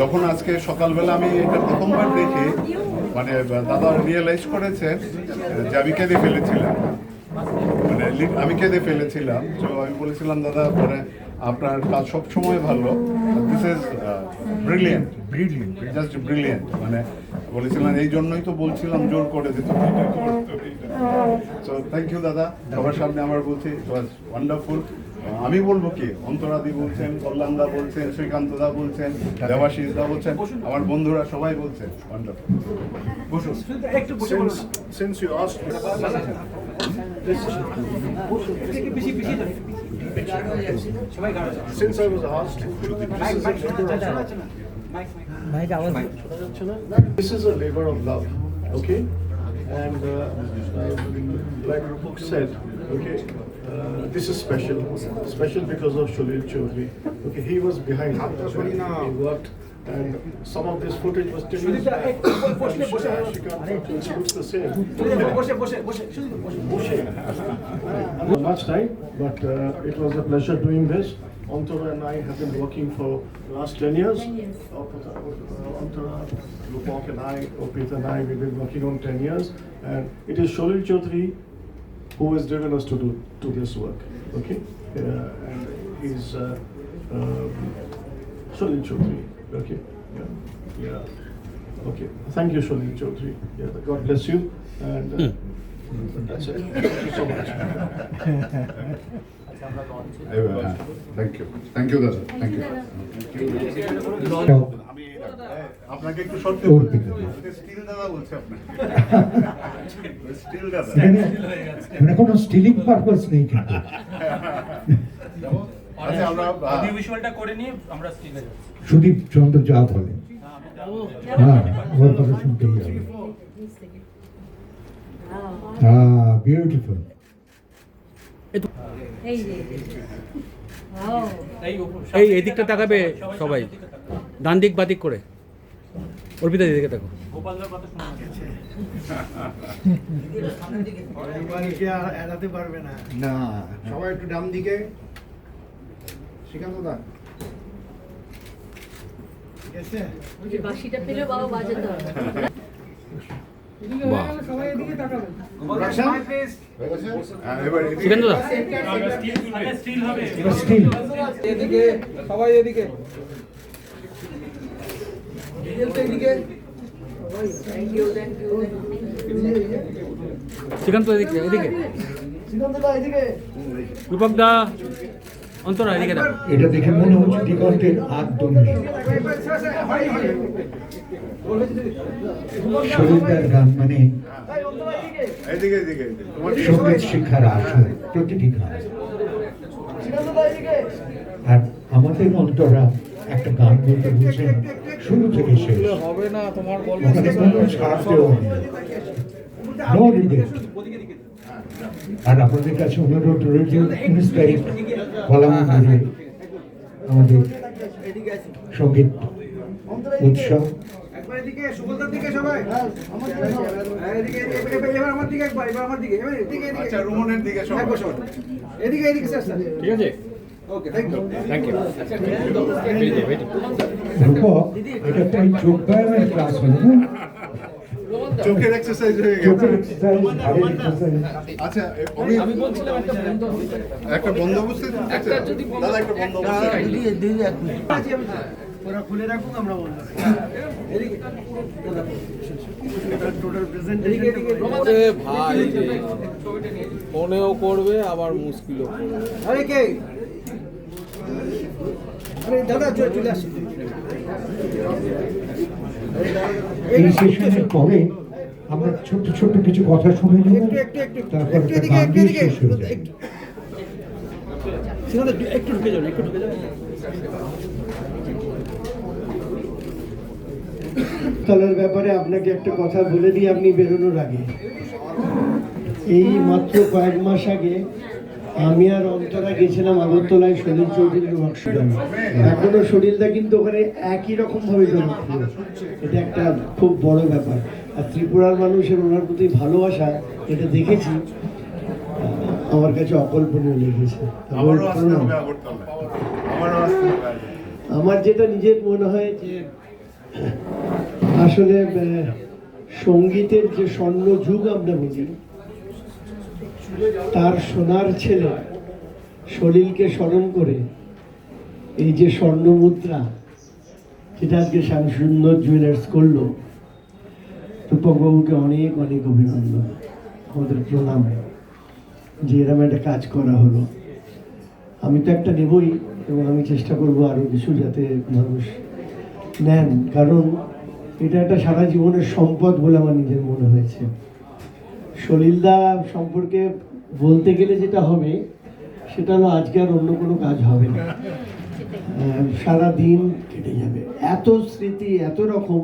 যখন আজকে সকালবেলা আমি এটা প্রথমবার দেখে মানে দাদা রিয়েলাইজ করেছেন যে আমি কেঁদে ফেলেছিলাম। মানে আমি কেঁদে ফেলেছিলাম। তো আমি বলেছিলাম দাদা মানে আপনার কাজ সব সময় ভালো this is brilliant brilliant just brilliant মানে বলেছিলাম এই জন্যই তো বলছিলাম জোর করে যে তুমি এটা করো, তুমি এটা সো থ্যাংক ইউ দাদা। সবার সামনে আমার বলছি ইট ওয়াজ ওয়ান্ডারফুল আমি বলব কি অন্তরাদি বলছেন কল্যাণদা বলছেন শ্রীকান্ত দা বলছেন দেবাশিষ দা বলছেন আমার বন্ধুরা সবাই বলছেন। This is a labor of love, okay? And uh, uh, like Rupuk said, uh, this is special, special because of Sholil Chaudhary. Okay, he was behind, he worked, and some of this footage was taken. And It looks the same. Not much time, but uh, it was a pleasure doing this. Antara and I have been working for the last 10 years. 10 years. Antara, Lupok and I, Opit and I, we've been working on 10 years. And it is Sholil Chaudhary who has driven us to do to this work. Okay, uh, and he's uh, um, Okay, yeah, yeah. Okay, thank you, Sholin Chaudhary. Yeah, God bless you. And uh, hmm. that's it. Thank you so much. I will, thank you. Thank you, Dada. Thank you. Thank you. Thank you. আপনাকে একটু সরতে অর্পিত। Still দাদা বলছে আপনাকে। Still দাদা। মানে কোনো স্টিলিং পারপাস নেই কিন্তু। আচ্ছা আমরা অডিও ভিজুয়ালটা করে নিয়ে আমরা স্টিলে যাচ্ছি। সুদীপ চন্দ্র যা বলে। হ্যাঁ ওর কথা শুনতেই হবে। হ্যাঁ বিউটিফুল এই এদিকটা তাকাবে সবাই। ডান দিক বাদিক করে। অর্পিতা দিকে তাকো গোপালদার কথা শোনা যাচ্ছে পরিবারকে আর এড়াতে পারবে না। না। সবাই একটু ডান দিকে। শ্রীকান্ত দা। ঠিক আছে? ওই যে বাঁশিটা পেলেও বাবা বাজাতে হবে। বাহ। হ্যাঁ, এবার এদিকে- সিকান্ত দা স্টিল হবে স্টিল এদিকে সবাই এদিকে thank you thank you Srikanta এদিকে এদিকে। রূপক দা অন্তরা, এদিকে এটা দেখে মনে হচ্ছে দিগন্তের দমনি শরীরদার গান মানে সংগীত শিক্ষার আসল প্রতিটি গান। আর আমাদের অন্তরা একটা গান বলতে বুঝছেন শুরু থেকে শেষ। হবে না তোমার বল কোনো ছাড় দেওয়া নেই নো রিগ্রেট আর আপনাদের কাছে অনুরোধ রয়েছে উনিশ তারিখ কলা মন্দিরে আমাদের সংগীত উৎসব। একবার এদিকে সুবলদার দিকে সবাই। হ্যাঁ, এদিকে এদিকে, এবার- এবার আমার দিকে একবার এবার আমার দিকে এদিকে এদিকে। আচ্ছা রুমনের দিকে সবাই। এদিকে এদিকে স্যার স্যার। ঠিক আছে? চোখের এক্সারসাইজ হয়ে গেছে। আচ্ছা এ- আমি বলছিলাম একটা বন্দোবস্ত একটা যদি দাদা একটা বন্দোবস্ত ওরা খুলে রাখুক আমরা বলব এদিকে টোটাল প্রেজেন্টেশন ওরে ভাই ফোনেও করবে আবার মুশকিলও করবে আরে কে আরে দাদা চলে চলে আসুন এই সেশনের পরে আমরা ছোট ছোট কিছু কথা শুনে নেব তারপর একটু ঢুকে যান একটু ঢুকে যান তলার ব্যাপারে আপনাকে একটা কথা বলে দিই আপনি বেরোনোর আগে। এই মাত্র কয়েক মাস আগে আমি আর অন্তরা গেছিলাম আগরতলায় সলিল চৌধুরীর ওয়ার্কশপে এখনও সলিলদা কিন্তু ওখানে একই রকম ভাবে জনপ্রিয়। এটা একটা খুব বড় ব্যাপার। আর ত্রিপুরার মানুষের ওনার প্রতি ভালোবাসা এটা দেখেছি। আমার কাছে অকল্পনীয় লেগেছে। আমার যেটা নিজের মনে হয় যে আসলে সঙ্গীতের যে স্বর্ণ যুগ আমরা বলি তার সোনার ছেলে সলিলকে স্মরণ করে এই যে স্বর্ণ মুদ্রা যেটা আজকে শ্যামসুন্দর জুয়েলার্স করল। রূপকবাবুকে অনেক অনেক অভিনন্দন। আমাদের প্রণাম। যে এরকম একটা কাজ করা হলো। আমি তো একটা নেবই এবং আমি চেষ্টা করব আরও কিছু যাতে মানুষ নেন। কারণ এটা একটা সারা জীবনের সম্পদ বলে আমার নিজের মনে হয়েছে। সলিলদা সম্পর্কে বলতে গেলে যেটা হবে, সেটা হলো আজকে আর অন্য কোনো কাজ হবে না। সারা দিন কেটে যাবে। এত স্মৃতি, এত রকম।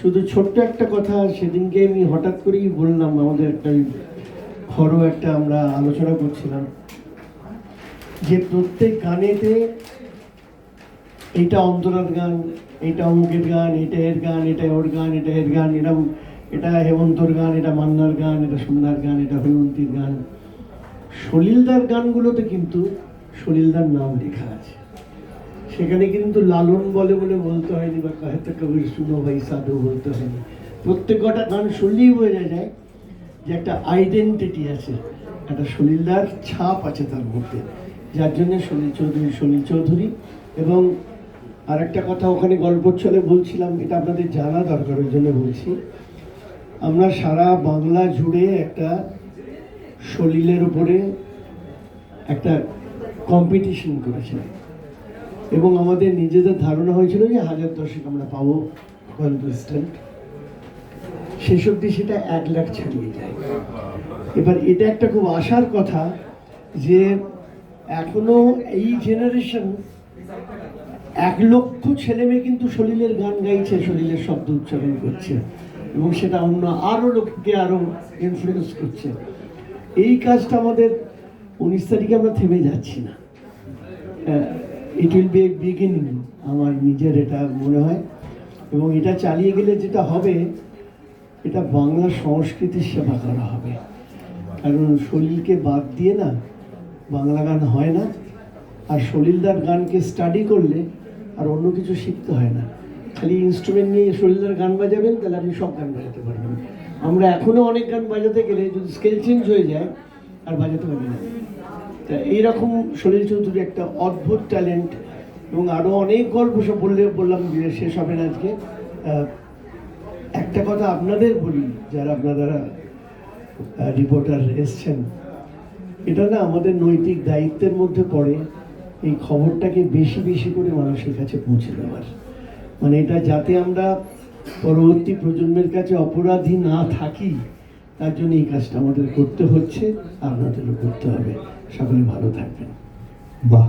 শুধু ছোট্ট একটা কথা, সেদিনকে আমি হঠাৎ করেই বললাম, আমাদের একটা ঘরও একটা আমরা আলোচনা করছিলাম, যে প্রত্যেক গানেতে এটা অন্তরার গান, এটা অমুকের গান, এটা এর গান, এটা ওর গান, এটা এর গান, এরম এটা হেমন্তর গান, এটা মান্নার গান, এটা সন্ধ্যার গান, এটা হৈমন্তীর গান। সলিলদার গানগুলোতে কিন্তু সলিলদার নাম লেখা আছে। সেখানে কিন্তু লালন বলে বলে বলতে হয়নি বা কাহেতে কবির শুনো ভাই, সাধু বলতে হয়নি। প্রত্যেক কটা গান শুনলেই বোঝা যায় যে একটা আইডেন্টিটি আছে, একটা সলিলদার ছাপ আছে তার মধ্যে। যার জন্য সলিল চৌধুরী সলিল চৌধুরী এবং আর একটা কথা ওখানে গল্প চলে বলছিলাম, এটা আপনাদের জানা দরকার, ওই জন্য বলছি। আমরা সারা বাংলা জুড়ে একটা সলিলের উপরে একটা কম্পিটিশন করেছিলাম। এবং আমাদের নিজেদের ধারণা হয়েছিল যে হাজার দশেক আমরা পাবো কন্টেস্টেন্ট শেষ অবধি সেটা এক লাখ ছাড়িয়ে যায়। এবার এটা একটা খুব আশার কথা যে এখনও এই জেনারেশন এক লক্ষ ছেলে মেয়ে কিন্তু সলিলের গান গাইছে, সলিলের শব্দ উচ্চারণ করছে। এবং সেটা অন্য আরও লোককে আরও ইনফ্লুয়েন্স করছে। এই কাজটা আমাদের উনিশ তারিখে আমরা থেমে যাচ্ছি না। It will be a beginning আমার নিজের এটা মনে হয়। এবং এটা চালিয়ে গেলে যেটা হবে, এটা বাংলা সংস্কৃতির সেবা করা হবে। কারণ সলিলকে বাদ দিয়ে না, বাংলা গান হয় না। আর সলিলদার গানকে স্টাডি করলে আর অন্য কিছু শিখতে হয় না। খালি ইনস্ট্রুমেন্ট নিয়ে সলিলদার গান বাজাবেন, তাহলে আপনি সব গান বাজাতে পারবেন। আমরা এখনও অনেক গান বাজাতে গেলে যদি স্কেল চেঞ্জ হয়ে যায়, আর বাজাতে পারি না। তা এইরকম সলিল চৌধুরী একটা অদ্ভুত ট্যালেন্ট এবং আরও অনেক গল্প সব বললে, বললাম যে শেষ হবে না আজকে। একটা কথা আপনাদের বলি, যারা আপনারা রিপোর্টার এসছেন। এটা না আমাদের নৈতিক দায়িত্বের মধ্যে পড়ে, এই খবরটাকে বেশি বেশি করে মানুষের কাছে পৌঁছে দেওয়ার। মানে এটা যাতে আমরা পরবর্তী প্রজন্মের কাছে অপরাধী না থাকি, তার জন্য এই কাজটা আমাদের করতে হচ্ছে আপনাদেরও করতে হবে। সকলে ভালো থাকবেন। বাহ।